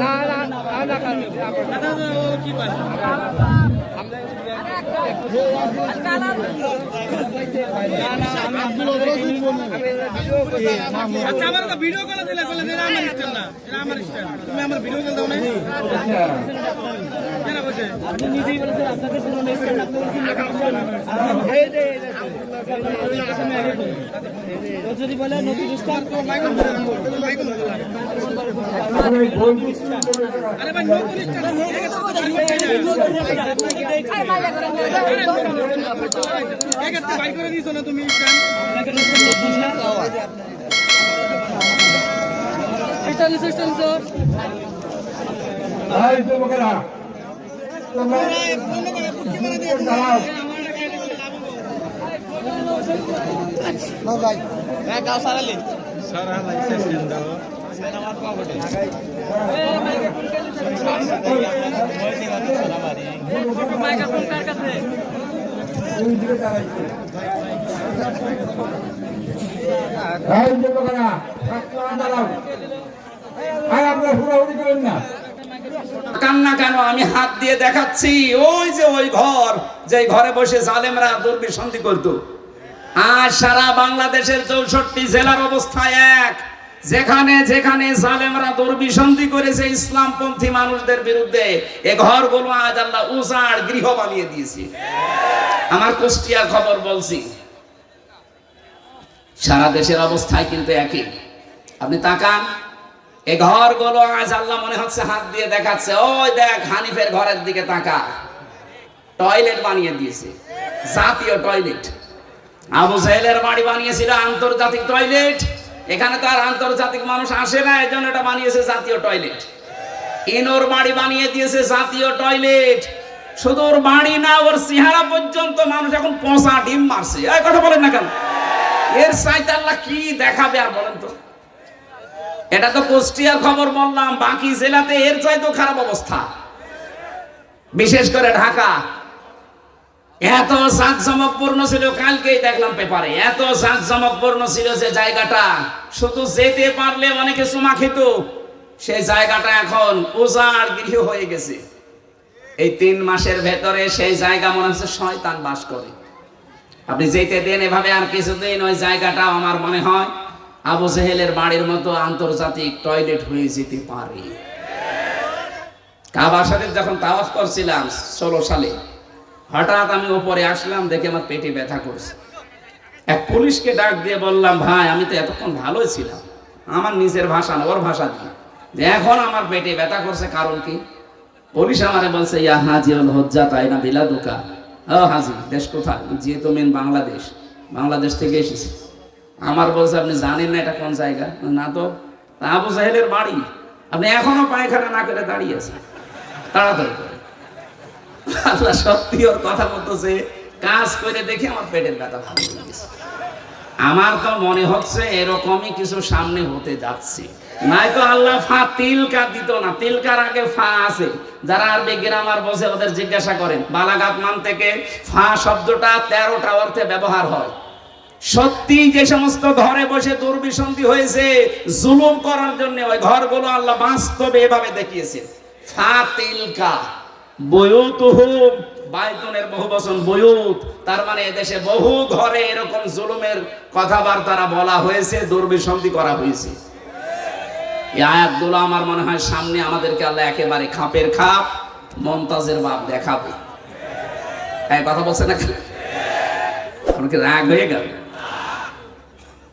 না না না না আচ্ছা আমার ভিডিও কল দিলে কল দিলে আমার স্টাইল না। এটা আমার স্টাইল তুমি আমার ভিডিও কল দাও না? কেন বসে যদি বলে নতুন স্টার তো মাইকেল আরে ভাই নতুন স্টার করে দিছো না তুমি স্টার স্টার স্টার এই কান্না কেন? আমি হাত দিয়ে দেখাচ্ছি। ওই যে ওই ঘর যে ঘরে বসে জালেমরা দুর্বিসন্ধি করতো। আর সারা বাংলাদেশের চৌষট্টি জেলার অবস্থা এক। যেখানে যেখানে জালেমরা দুর্বিসন্ধি করেছে ইসলামপন্থী মানুষদের বিরুদ্ধে, এ ঘরগুলো আজ আল্লাহ উজাড় গৃহ বানিয়ে দিয়েছে। আমার কুষ্টিয়ার খবর বলছি, সারা দেশের অবস্থায় কিন্তু একই। আপনি তাকান, এ ঘরগুলো আজ আল্লাহ মনে হচ্ছে হাত দিয়ে দেখাচ্ছে। ওই দেখ, হানিফের ঘরের দিকে তাকা। টয়লেট বানিয়ে দিয়েছে, জাতীয় টয়লেট। আবু সাহেলের বাড়ি বানিয়েছিল আন্তর্জাতিক টয়লেট। এখানে তো আর আন্তর্জাতিক মানুষ আসে না এই জন্য এটা বানিয়েছে জাতীয় টয়লেট। ইনোর বাড়ি বানিয়ে দিয়েছে জাতীয় টয়লেট। শুধু ওর বাড়ি না, ওর চেহারা পর্যন্ত মানুষ এখন পচা ডিম মারছে। এই কথা বলেন না কেন? এর সাইতে আল্লাহ কি দেখাবে আর বলেন তো? এটা তো কুষ্টিয়ার খবর বললাম, বাকি জেলাতে এর চাইতেও খারাপ অবস্থা। বিশেষ করে ঢাকা। এত জাঁকজমকপূর্ণ ছিল, কালকেই দেখলাম পেপারে। এত জাঁকজমকপূর্ণ ছিল যে জায়গাটা। শুধু যেতে পারলে অনেকে চুমা খেত। সেই জায়গাটা এখন উজাড় গৃহ হয়ে গেছে। এই তিন মাসের ভেতরে সেই জায়গা মনে হচ্ছে শয়তান বাস করে। আপনি যেতে দেন, এভাবে আর কিছুদিন ওই জায়গাটা আমার মনে হয় আবু জেহেলের বাড়ির মতো আন্তর্জাতিক টয়লেট হয়ে যেতে পারে। কাবা শরীফ যখন তাওয়াফ করছিলাম, ষোলো সালে হঠাৎ আমি ওপরে আসলাম, দেখে আমার পেটে ব্যথা করছে। এক পুলিশকে ডাক দিয়ে বললাম, ভাই, আমি তো এতক্ষণ ভালোই ছিলাম। আমার নিজের ভাষা না, ওর ভাষা দিয়ে যে এখন আমার পেটে ব্যথা করছে, কারণ কি? পুলিশ আমারে বলছে, ইয়া হাজি হল হজ্জা তাই না বিলা দোকা ও হাজি, দেশ কোথায়? যেহেতু মেন বাংলাদেশ। বাংলাদেশ থেকে এসেছি। আমার বলছে, আপনি জানেন না এটা কোন জায়গা? না তো। তা আবু সাহেলের বাড়ি? আপনি এখনও পায়খানা না করে দাঁড়িয়ে আছেন। তাড়াতাড়ি আল্লাহ সত্যি ওর কথা কাজ করে দেখে আমার পেটের ব্যথা ভালো হয়ে গেছে। আমার তো মনে হচ্ছে এরকমই কিছু সামনে হতে যাচ্ছে। নাই তো আল্লাহ ফা তিলকা দিত না, তিলকার আগে ফা আছে। যারা আরবি গ্রামার বসে ওদের জিজ্ঞাসা করেন বালাগাত মান থেকে ফা শব্দটা তেরোটা অর্থে ব্যবহার হয়। সত্যি যে সমস্ত ঘরে বসে দুর্বিসন্ধি হয়েছে, জুলুম করার জন্য ওই ঘরগুলো আল্লাহ বাস্তবে এভাবে দেখিয়েছে। ফাতিলকা বয়ুতুহুম বাইতুনের বহু বচন বয়ুত। তার মানে এদেশে বহু ঘরে এরকম জুলুমের কথাবার্তারা বলা হয়েছে, দুর্বিসন্ধি করা হয়েছে। এই আয়াতগুলো আমার মনে হয় সামনে আমাদেরকে আল্লাহ একেবারে খাপের খাপ, মমতাজের বাপ দেখাবে। হ্যাঁ কথা বলছে না আমাকে রাগ হয়ে গেল?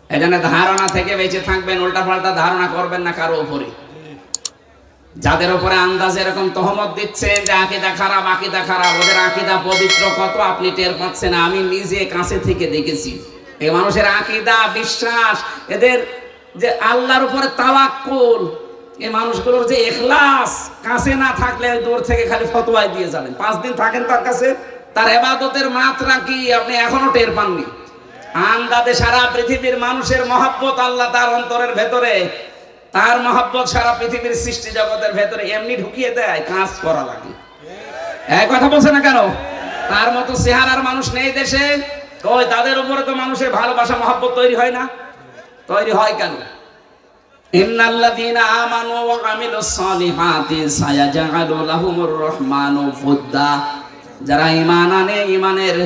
এখানে ধারণা থেকে বেঁচে থাকবেন উল্টা পাল্টা ধারণা করবেন না কারও উপরে। যাদের উপরে আন্দাজ এরকম তহমত দিচ্ছেন যে আকিদা খারাপ আকিদা খারাপ, ওদের আকিদা পবিত্র কত আপনি টের পাচ্ছেন? আমি নিজে কাছে থেকে দেখেছি। এই মানুষের আকিদা, বিশ্বাস, এদের যে আল্লাহর উপরে তাওয়াক্কুল, এই মানুষগুলোর যে এখলাস কাছে না থাকলে দূর থেকে খালি ফতোয়াই দিয়ে যাবেন। পাঁচ দিন থাকেন তার কাছে, তার এবাদতের মাত্রা কি আপনি এখনও টের পাননি? আন্দাজে সারা পৃথিবীর মানুষের মহাব্বত আল্লাহ তার অন্তরের ভেতরে। তার মহাব্বত সারা পৃথিবীর সৃষ্টি জগতের ভেতরে এমনি ঢুকিয়ে দেয়, কাজ করা লাগে। এক কথা বলছে না কেন? তার মতো চেহারার মানুষ নেই দেশে। কই তাদের উপরে তো মানুষের ভালোবাসা, মহব্বত তৈরি হয় না। তৈরি হয় কেন? রহমানু যারা ঈমান আনে, ঈমানের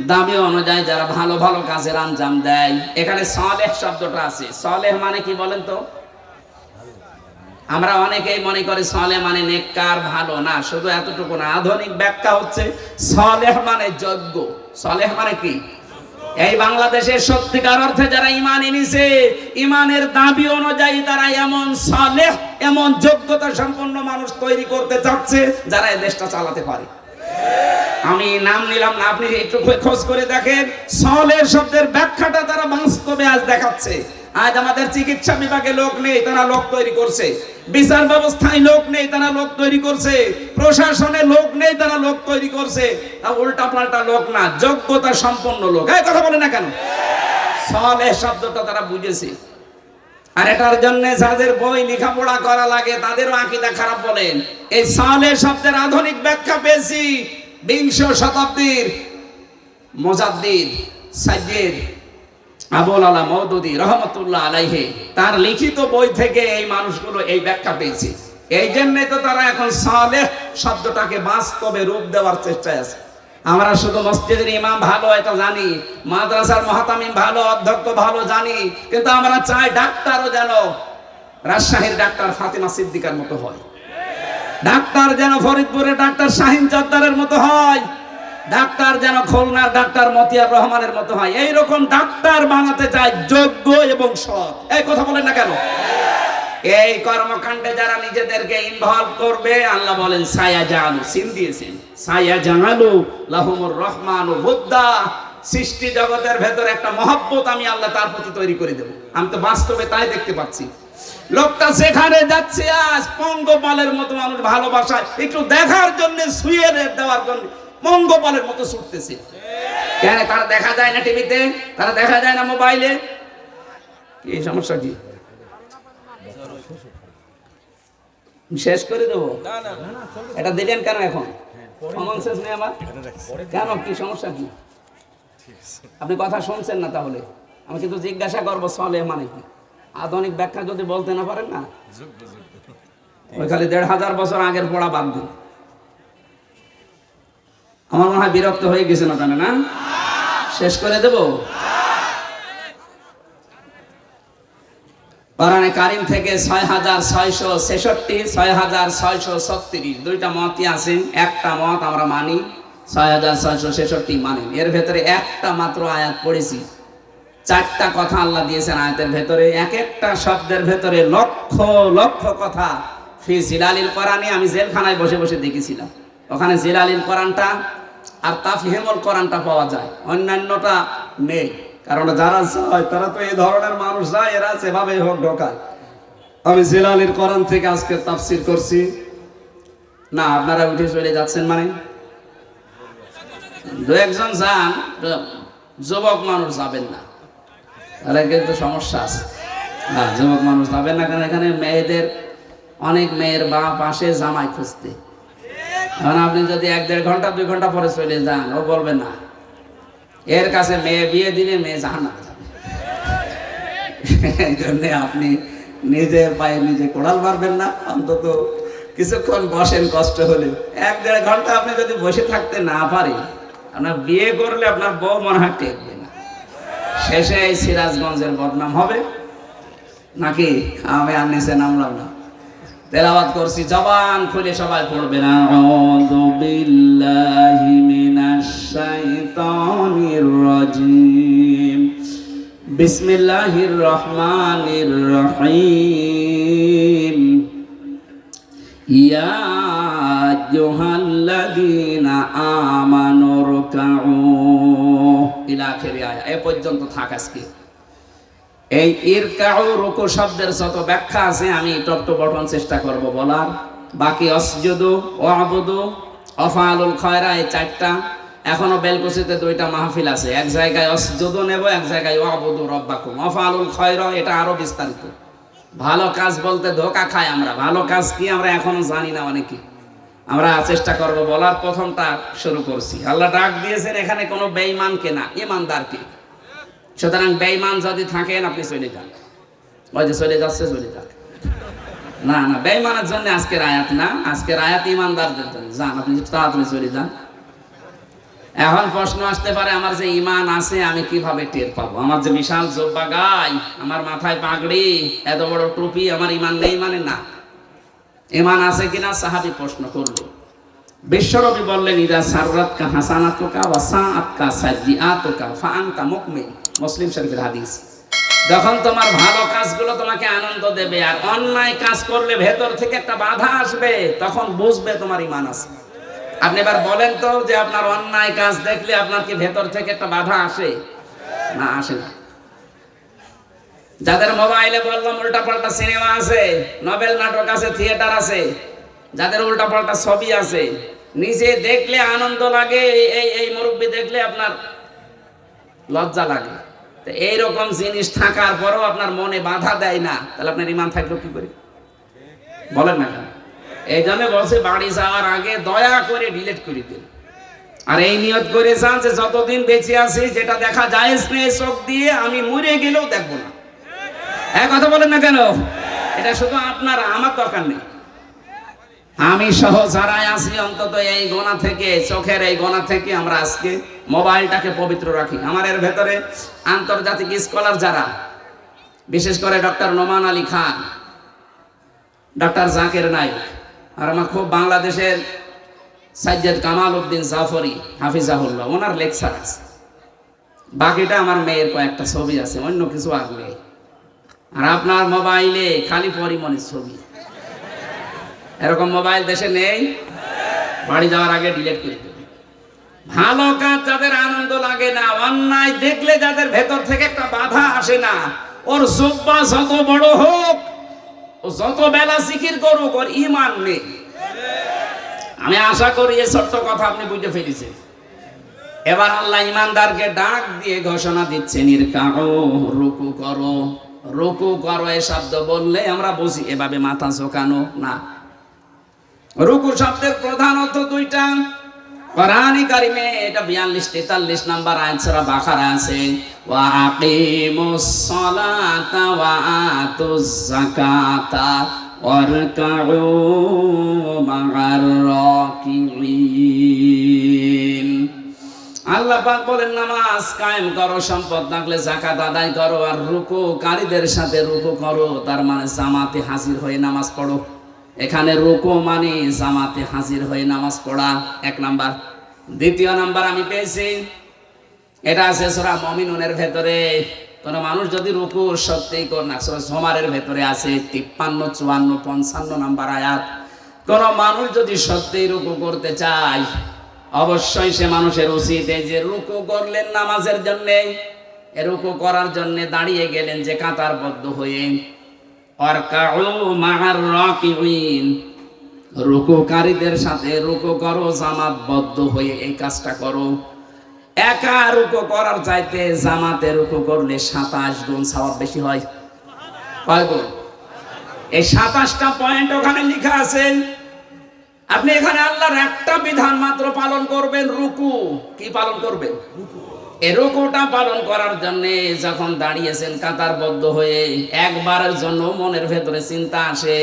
দাবি অনুযায়ী যারা ভালো ভালো কাজের আঞ্জাম দেয়। এখানে সালেহ শব্দটা আছে। সালেহ মানে কি বলেন তো? আমরা অনেকেই মনে করি সালেহ মানে নেককার, ভালো না, শুধু এতটুকু না। আধুনিক ব্যাখ্যা হচ্ছে সালেহ মানে যোগ্য। সালেহ মানে কি? এই বাংলাদেশের সত্যিকার অর্থে যারা ইমান এনেছে ইমানের দাবি অনুযায়ী তারা এমন সালেহ, এমন যোগ্যতা সম্পন্ন মানুষ তৈরি করতে চাচ্ছে, যারা এই দেশটা চালাতে পারে। আমি নাম নিলাম না, আপনি একটু খোঁজ করে দেখেন। সলের শব্দের ব্যাখ্যাটা তারা বাস্তবে আজ দেখাচ্ছে। আজ আমাদের চিকিৎসা বিভাগে লোক নেই, তারা লোক তৈরি করছে। বিচার ব্যবস্থায় লোক নেই, তারা লোক তৈরি করছে। প্রশাসনে লোক নেই, তারা লোক তৈরি করছে। তা উল্টা পাল্টা লোক না, যোগ্যতা সম্পন্ন লোক। এই কথা বলে না কেন? সলে শব্দটা তারা বুঝেছে। আর এটার জন্য যাদের বই লেখাপড়া করা লাগে, তাদেরও আকিদা খারাপ বলেন। এই সালে শব্দের আধুনিক ব্যাখ্যা পেয়েছি। বিংশ শতাব্দীর মোজাদ্দিদ সাজ্জেদ আবুল আলা মৌদুদি রহমতুল্লাহ আলাইহে, তার লিখিত বই থেকে এই মানুষগুলো এই ব্যাখ্যা পেয়েছে। এই জন্যে তো তারা এখন সালেহ শব্দটাকে বাস্তবে রূপ দেওয়ার চেষ্টায় আছে। আমরা শুধু মসজিদের ইমাম ভালো, এটা জানি। মাদ্রাসার মহাতামিম ভালো, অধ্যক্ষ ভালো, জানি। কিন্তু আমরা চাই ডাক্তারও যেন রাজশাহীর ডাক্তার ফাতিমা সিদ্দিকার মতো হয়। ডাক্তার যেন ফরিদপুরের ডাক্তার শাহিন জব্দারের মতো হয়। ডাক্তার যেন খুলনার ডাক্তার মতিয়ার রহমানের মতো হয়। এই রকম ডাক্তার বানাতে চায় যোগ্য এবং সৎ। এই কথা বলেন না কেন? এই কর্মকাণ্ডে যারা নিজেদেরকে ইনভলভ করবে, আল্লাহ বলেন সায়া জানু সিন দিয়েছেন। সায়া জানালু লাহুমুর রহমান ও বুদ্ধা সৃষ্টি জগতের ভেতরে একটা মহব্বত আমি আল্লাহ তার প্রতি তৈরি করে দেব। আমি তো বাস্তবে তাই দেখতে পাচ্ছি। লোকটা সেখানে যাচ্ছে, আজ পঙ্গপালের মতো মানুষ ভালোবাসায়। একটু দেখার জন্য শুয়ে দেওয়ার জন্য। পঙ্গপালের মতো ছুটতেছে। কেন তারা দেখা যায় না টিভিতে? তারা দেখা যায় না মোবাইলে? কি সমস্যা কি? শেষ করে দেবো? এটা দিলেন কেন এখন? কেন? কি সমস্যা কি? আপনি কথা শুনছেন না তাহলে। আমি কিন্তু জিজ্ঞাসা করব সলে মানে কি? আধুনিক ব্যাখ্যা যদি বলতে না পারেন না? ওই খালি দেড় হাজার বছর আগের পড়া বাদ দিন আমার মনে হয় বিরক্ত হয়ে গেছে না জানে না? শেষ করে দেব? কোরআনে কারিম থেকে ছয় হাজার ছয়শো ছেষট্টি ছয় হাজার ছয়শো ছত্রিশ, দুইটা মতই আছে। একটা মত আমরা মানি ছয় হাজার ছয়শো ছেষট্টি মানি এর ভেতরে একটা মাত্র আয়াত পড়েছি। চারটা কথা আল্লাহ দিয়েছেন আয়াতের ভেতরে। এক একটা শব্দের ভেতরে লক্ষ লক্ষ কথা। ফি জিলালিল কোরআনে আমি জেলখানায় বসে বসে দেখেছিলাম। ওখানে জিলালিল কোরআনটা আর তাফহিমুল কোরআনটা পাওয়া যায়। অন্যান্যটা নেই। কারণ যারা যায় তারা তো এই ধরনের মানুষ যায়, এরা সেভাবে হোক ঢোকায়। আমি জিলালির কোরআন থেকে আজকে তাফসির করছি। না, আপনারা উঠে চলে যাচ্ছেন মানে? দু একজন যান যুবক মানুষ যাবেন না। তাহলে কিন্তু সমস্যা আছে। না, যুবক মানুষ যাবেন না, কারণ এখানে মেয়েদের, অনেক মেয়ের বা পাশে জামাই খুঁজতে। এখন আপনি যদি এক দেড় ঘণ্টা, দুই ঘণ্টা পরে চলে যান, ও বলবে না। এর কাছে মেয়ে বিয়ে দিলে মেয়ে এই জন্যে আপনি নিজের পায়ে নিজে কোড়াল মারবেন না, অন্তত কিছুক্ষণ বসেন, কষ্ট হলে। এক দেড় ঘণ্টা আপনি যদি বসে থাকতে না পারেন, আপনার বিয়ে করলে আপনার বউ মনে হয় টেকবে না। শেষে এই সিরাজগঞ্জের বদনাম হবে। নাকি আমি আর নিচে নামলাম না? তেলাওয়াত করছি, জবান খুলে সবাই পড়বে না। আউযু বিল্লাহি মিনাশ শাইতানির রাজিম। বিসমিল্লাহির রহমানির রহিম। ইয়া আইয়ুহাল্লাযীনা আমানু রুকউ। ইলা আখির আয়া এ পর্যন্ত থাক আজকে। এই ইরকাউ রুকু শব্দের যত ব্যাখ্যা আছে, আমি টপ বটন চেষ্টা করব বলার। বাকি অসজুদু ও আবুদু অফালুল খয়রা, এই চারটা। এখনও বেলকুচিতে দুইটা মাহফিল আছে। এক জায়গায় অসজুদু নেব, এক জায়গায় ও আবুদু রব্বাকুম। অফালুল খয়রা, এটা আরও বিস্তারিত। ভালো কাজ বলতে ধোকা খাই আমরা। ভালো কাজ কি আমরা এখনও জানি না অনেকে। আমরা চেষ্টা করব বলার। প্রথমটা শুরু করছি। আল্লাহ ডাক দিয়েছেন, এখানে কোনো বেঈমানকে না ইমানদারকে সুতরাং বেঈমান যদি থাকেন, আপনি চলে যান। ওই যে চলে যাচ্ছে, চলে যান না না, বেঈমানের জন্য আজকের আয়াত না, আজকের আয়াত ইমানদারদের জন্য। যান, আপনি তাড়াতাড়ি চলে যান। এখন প্রশ্ন আসতে পারে, আমার যে ইমান আছে, আমি কীভাবে টের পাবো? আমার যে বিশাল জোব্বা গাই, আমার মাথায় পাগড়ি, এত বড় টুপি, আমার ইমান নেই মানে না। ইমান আছে কিনা, সাহাবি প্রশ্ন করল। বিশ্বরবি বললেন, ইদা সাররাত কা হাসানাতুকা ওয়া সাআতকা সাজিআতুকা ফা আনতা মুকমিন মুসলিম শরীফের হাদিস। যখন তোমার ভালো কাজগুলো তোমাকে আনন্দ দেবে আর অন্যায় কাজ করলে ভেতর থেকে একটা বাধা আসবে, তখন বুঝবে তোমার ইমান আছে। আপনি এবার বলেন তো যে আপনার অন্যায় কাজ দেখলে আপনার কি ভেতর থেকে একটা বাধা আসে? না আসে না। যাদের মোবাইলে বললাম উল্টা পাল্টা সিনেমা আছে নভেল নাটক আছে, থিয়েটার আছে, যাদের উল্টা পাল্টা ছবি আছে, নিজে দেখলে আনন্দ লাগে এই- এই মুরব্বী দেখলে আপনার লজ্জা লাগে। তো এইরকম জিনিস থাকার পরও আপনার মনে বাধা দেয় না। তাহলে আপনার ইমান থাকল কি করে? বলেন না এই জন্য বলছে, বাড়ি যাওয়ার আগে দয়া করে ডিলিট করে দিন। আর এই নিয়ত করে যান যে যতদিন বেঁচে আছি, যেটা দেখা যায় স্নেহ চোখ দিয়ে আমি মরে গেলেও দেখব না। এক কথা বলেন না কেন? এটা শুধু আপনার, আমার দরকার নেই। আমি সহ যারাই আছি, অন্তত এই গোনা থেকে, চোখের এই গোনা থেকে আমরা আজকে মোবাইলটাকে পবিত্র রাখি। আমার এর ভেতরে আন্তর্জাতিক স্কলার যারা, বিশেষ করে ডক্টর নোমান আলী খান, ডক্টর জাকের নাইক আর আমার খুব বাংলাদেশের সাজ্জাদ কামাল উদ্দিন জাফরি, হাফিজাহুল্লাহ, ওনার লেকচার আছে। বাকিটা আমার মেয়ের কয়েকটা ছবি আছে, অন্য কিছু নেই আর আপনার মোবাইলে খালি পরিমণির ছবি। এরকম মোবাইল দেশে নেই। বাড়ি যাওয়ার আগে ডিলিট করে ভালো কাজ যাদের আনন্দ লাগে না, অন্যায় দেখলে যাদের ভেতর থেকে একটা বাধা আসে না, ওর জব্বা যত বড় হোক, ও যত বেলা জিকির করুক, ওর ইমান নেই। আমি আশা করি এ ছোট্ট কথা আপনি বুঝতে ফেলেছেন। এবার আল্লাহ ইমানদারকে ডাক দিয়ে ঘোষণা দিচ্ছে, নির্কাও, রুকু করো। রুকু করো এ শব্দ বললে আমরা বুঝি, এভাবে মাথা ঝোকানো না। রুকু শব্দের প্রধান অর্থ দুইটা। কোরআনি কারিমে এটা বিয়াল্লিশ, তেতাল্লিশ নাম্বার আয়াত ছাড়া বাখারা আছে, ওয়া আকিমুস সালাতা ওয়া আতুজ যাকাতা ওয়ারকাউ মা'আর রাকিঈন। আল্লাহ পাক বলেন, নামাজ কায়েম করো, সম্পদ থাকলে জাকাত আদায় করো, আর রুকু কারীদের সাথে রুকু করো, তার মানে জামাতে হাজির হয়ে নামাজ পড়ো। এখানে রুকু মানে জামাতে হাজির হয়ে নামাজ পড়া, এক নাম্বার। দ্বিতীয় নাম্বার আমি পেয়েছি, এটা আছে সোরা মমিনুনের ভেতরে। কোন মানুষ যদি রুকু সত্যি কর না, সূরা জমারের ভেতরে আছে, তিপ্পান্ন, চুয়ান্ন, পঞ্চান্ন নাম্বার আয়াত। কোন মানুষ যদি সত্যিই রুকু করতে চায়, অবশ্যই সে মানুষের উচিত এই যে রুকু করলেন নামাজের জন্য রুকু করার জন্যে দাঁড়িয়ে গেলেন যে কাতারবদ্ধ হয়ে। রুকুকারীদের সাথে রুকু করো, জামাতবদ্ধ হয়ে এই কাজটা করো। একা রুকু করার চাইতে জামাতে রুকু করলে সাতাশ গুণ সওয়াব বেশি হয়। এই সাতাশটা পয়েন্ট ওখানে লেখা আছে। আপনি এখানে আল্লাহর একটা বিধান মাত্র পালন করবেন, রুকু। কি পালন করবেন? এ রুকুটা পালন করার জন্য যখন দাঁড়িয়েছেন কাতারবদ্ধ হয়ে একবারের জন্য মনের ভেতরে চিন্তা আসে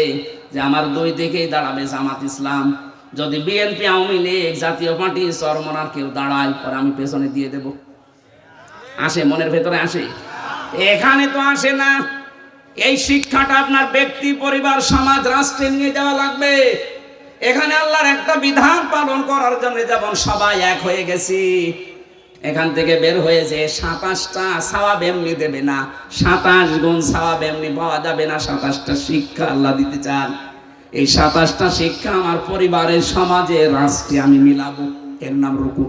যে আমার দুই দিকেই দাঁড়াবে জামাত ইসলাম। যদি বিএনপি, আওয়ামী লীগ, জাতীয় পার্টি চরমনার কেউ দাঁড়ায়, পরে আমি পেছনে দিয়ে দেব। আসে, মনের ভেতরে আসে? এখানে তো আসে না। এই শিক্ষাটা আপনার ব্যক্তি, পরিবার, সমাজ, রাষ্ট্রে নিয়ে যাওয়া লাগবে। এখানে আল্লাহর একটা বিধান পালন করার জন্য যেমন সবাই এক হয়ে গেছি এখান থেকে বের হয়ে যে সাতাশটা সাওয়াব এমনি দেবে না, সাতাশ গুণ সাওয়াব এমনি পাওয়া যাবে না, সাতাশটা শিক্ষা আল্লাহ দিতে চান। এই সাতাশটা শিক্ষা আমার পরিবারের সমাজে রাষ্ট্রে আমি মিলাবো। এর নাম রুকু।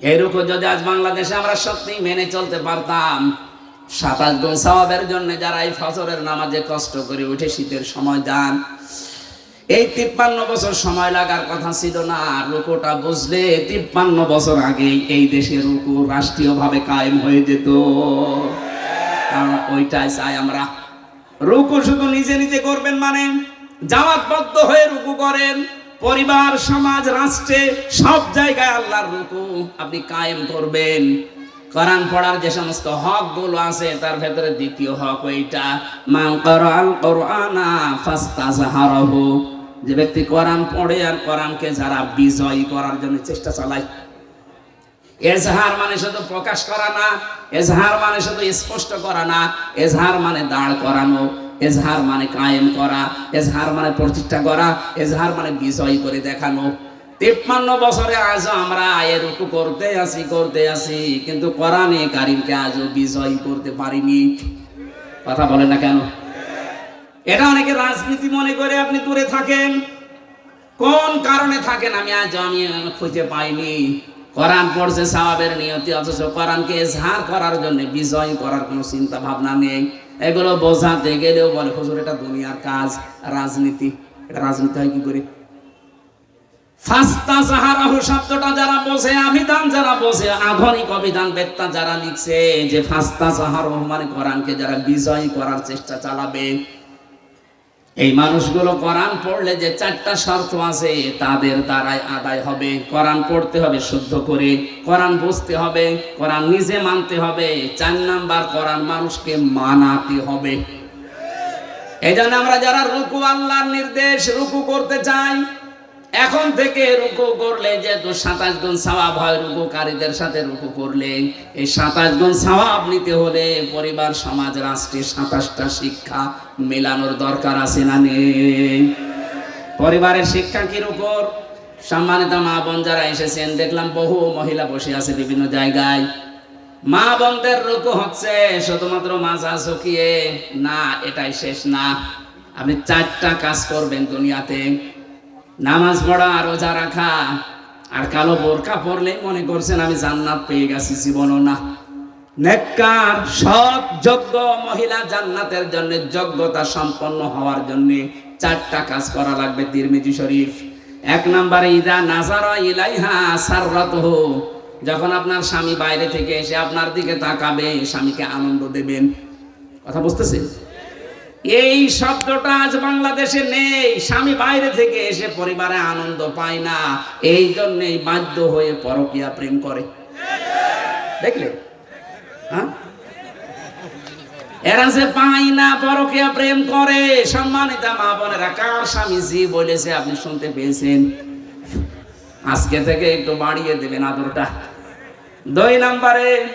এই রুকু যদি আজ বাংলাদেশে আমরা সত্যি মেনে চলতে পারতাম, সাতাশ গুণ সওয়াবের জন্য যারা এই ফজরের নামাজে কষ্ট করে উঠে শীতের সময় যান এই তিপ্পান্ন বছর সময় লাগার কথা ছিল না। রুকুটা বুঝলে তিপ্পান্ন বছর আগে এই দেশে রুকু রাষ্ট্রীয়ভাবে কায়েম হয়ে যেত। কারণ ওইটাই চাই আমরা। রুকু শুধু নিজে নিজে করবেন মানে জামাতবদ্ধ হয়ে রুকু করেন। পরিবার, সমাজ, রাষ্ট্রে সব জায়গায় আল্লাহর রুকু আপনি কায়েম করবেন। কোরআন পড়ার যে সমস্ত হকগুলো আছে, তার ভেতরে দ্বিতীয় হক ওইটা, মান করাল কোরআনা ফাস্তাজহারহু যে ব্যক্তি কোরআন পড়ে আর কোরআনকে যারা বিজয়ী করার জন্য চেষ্টা চালায়। এজহার মানে শুধু প্রকাশ করা না, এজহার মানে শুধু স্পষ্ট করা না, এজহার মানে দাঁড় করানো, এজহার মানে কায়েম করা, এজহার মানে প্রতিষ্ঠা করা, এজহার মানে বিজয় করে দেখানো। তিপ্পান্ন বছরে আজও আমরা আয়ের রুকু করতে আসি করতে আসি কিন্তু কোরআনে কারিমকে আজও বিজয় করতে পারিনি। কথা বলে না কেন? এটা অনেকে রাজনীতি মনে করে আপনি দূরে থাকেন। কোন কারণে থাকেন আমি আজ আমি খুঁজে পাইনি। কোরআন পড়ছে সাহাবের নিয়তি, অথচ কোরআনকে এজহার করার জন্য, বিজয় করার কোনো চিন্তা ভাবনা নেই। এগুলো বোঝাতে গেলেও বলে, হুজুর, এটা দুনিয়ার কাজ, রাজনীতি। এটা রাজনীতি হয় কি করে? ফাস্তা সাহারাহু শব্দটা যারা বসে অভিধান যারা বসে আধুনিক অভিধান বেত্তা যারা লিখছে, যে ফাস্তা সাহারাহু মানে কোরআনকে যারা বিজয় করার চেষ্টা চালাবে। এই মানুষগুলো কোরআন পড়লে যে চারটা শর্ত আছে, তাদের দ্বারাই আদায় হবে। কোরআন পড়তে হবে শুদ্ধ করে, কোরআন বুঝতে হবে, কোরআন নিজে মানতে হবে। চার নাম্বার, কোরআন মানুষকে মানাতে হবে। এই জন্য আমরা যারা রুকু আল্লাহর নির্দেশ, রুকু করতে চাই এখন থেকে রুকু করলে যেহেতু সাতাশ গুণ সওয়াব হয়, রুকুকারীদের সাথে রুকু করলে, এই সাতাশ গুণ সওয়াব নিতে হলে পরিবার, সমাজ, রাষ্ট্রে সাতাশটা শিক্ষা মেলানোর দরকার আছে না নেই? পরিবারের শিক্ষা কির উপর সম্মানিত মা বোন যারা এসেছেন, দেখলাম বহু মহিলা বসে আছে বিভিন্ন জায়গায়। মা বোনদের রুকু হচ্ছে শুধুমাত্র মাজা শুকিয়ে না, এটাই শেষ না। আপনি চারটা কাজ করবেন দুনিয়াতে। নামাজ পড়া, রোজা রাখা, আর কালো বোরকা পরলেই মনে করছেন আমি জান্নাত পেয়ে গেছি জীবনও না। নেককার, সৎ, যোগ্য মহিলা জান্নাতের জন্য যোগ্যতা সম্পন্ন হওয়ার জন্য চারটা কাজ করা লাগবে তিরমিজি শরীফ। এক নম্বরে, ইদা নাজারা ইলাইহা সাররাতুহু যখন আপনার স্বামী বাইরে থেকে এসে আপনার দিকে তাকাবে, স্বামীকে আনন্দ দেবেন। কথা বুঝতেছেন? এই শব্দটা আজ বাংলাদেশে নেই। স্বামী বাইরে থেকে এসে পরিবারে আনন্দ পায় না। এই জন্যই বাধ্য হয়ে পরকিয়া প্রেম করে। দেখলে? হ্যাঁ? এরা যে পায় না, পরকিয়া প্রেম করে। সম্মানিতা মা বোনেরা, কার স্বামী জি বলেছে আপনি শুনতে পেয়েছেন? আজকে থেকে একটু বাড়িয়ে দেবেন আদরটা। দুই নম্বরে,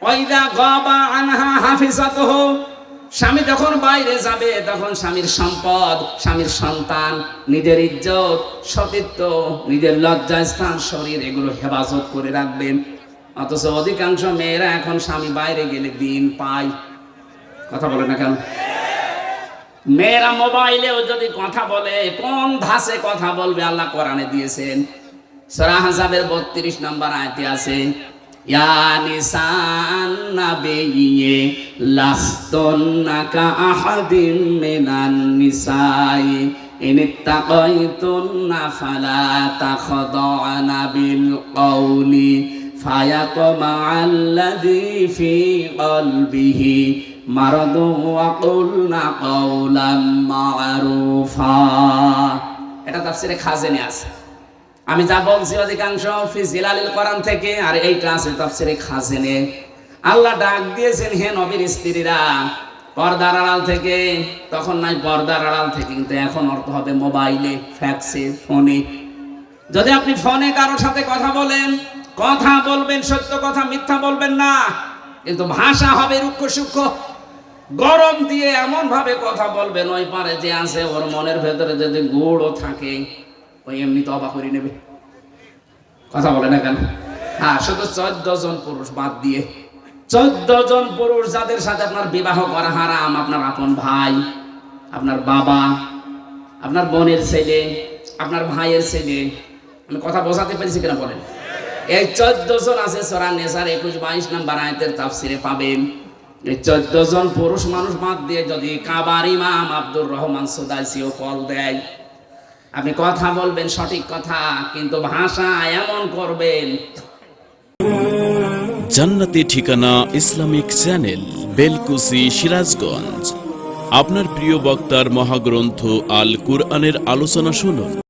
ওইদা গবা আনহা হাফিজাতহ। স্বামী যখন বাইরে যাবে, তখন স্বামীর সম্পদ, স্বামীর সন্তান, নিজের ইজ্জত, সতীত্ব, নিজের লজ্জা স্থান, শরীর, এগুলো হেফাজত করে রাখবেন। অথচ অধিকাংশ মেয়েরা এখন স্বামী বাইরে গেলে দিন পায়। কথা বলে না কেন? মেয়েরা মোবাইলেও যদি কথা বলে, কোন ধাসে কথা বলবে, আল্লাহ কোরআনে দিয়েছেন। সূরা হাসাবের 32 নম্বর আয়াতে আছে ইয়া নিসান নাবিয়্যে লাস্তুন্না কা আহাদিম মিনান নিসাই ইন তাকাইতুন্না ফালা তাখদা'না বিল কওলি ফায়াতমা আল্লাযী ফি কলবিহি মারাদু ওয়া কুলনা কাওলাম মা'রুফা। এটা তাফসিরে খাজেনে আছে। আমি যা বলছি অধিকাংশ ফি জিলালিল কোরআন থেকে, আর এইটা আছে তাফসিরে খাজেনে। আল্লাহ ডাক দিয়েছেন, হে নবীর স্ত্রীরা, পর্দার আড়াল থেকে তখন নাই, পর্দার আড়াল থেকে, কিন্তু এখন অর্থ হবে মোবাইলে, ফ্যাক্সে, ফোনে। যদি আপনি ফোনে কারোর সাথে কথা বলেন, কথা বলবেন, সত্য কথা, মিথ্যা বলবেন না, কিন্তু ভাষা হবে রুক্ষ সূক্ষ্ম গরম দিয়ে এমন ভাবে কথা বলবেন, ওই পারে যে আছে, ওর মনের ভেতরে যদি গুড়ও থাকে। ওই এমনি তো অবাক করে নেবে। কথা বলে না কেন? হ্যাঁ শুধু চোদ্দ জন পুরুষ বাদ দিয়ে, চোদ্দ জন পুরুষ যাদের সাথে আপনার বিবাহ করা হারাম, আপনার আপন ভাই, আপনার বাবা, আপনার বোনের ছেলে, আপনার ভাইয়ের ছেলে, আমি কথা বোঝাতে পেরেছি কিনা বলেন? এই চোদ্দ জন আছে সরা নেশার একুশ, বাইশ নাম্বার আয়তের তাফসিরে পাবেন। এই চোদ্দ জন পুরুষ মানুষ বাদ দিয়ে যদি কাবার ইমাম আব্দুর রহমান সুদাইসিও কল দেয় আপনি কথা বলবেন সঠিক কথা, কিন্তু ভাষা এমন করবেন। জান্নাতি ঠিকানা ইসলামিক চ্যানেল, বেলকুসি, সিরাজগঞ্জ। আপনার প্রিয় বক্তার মহাগ্রন্থ আল কুরআনের আলোচনা শুনুন।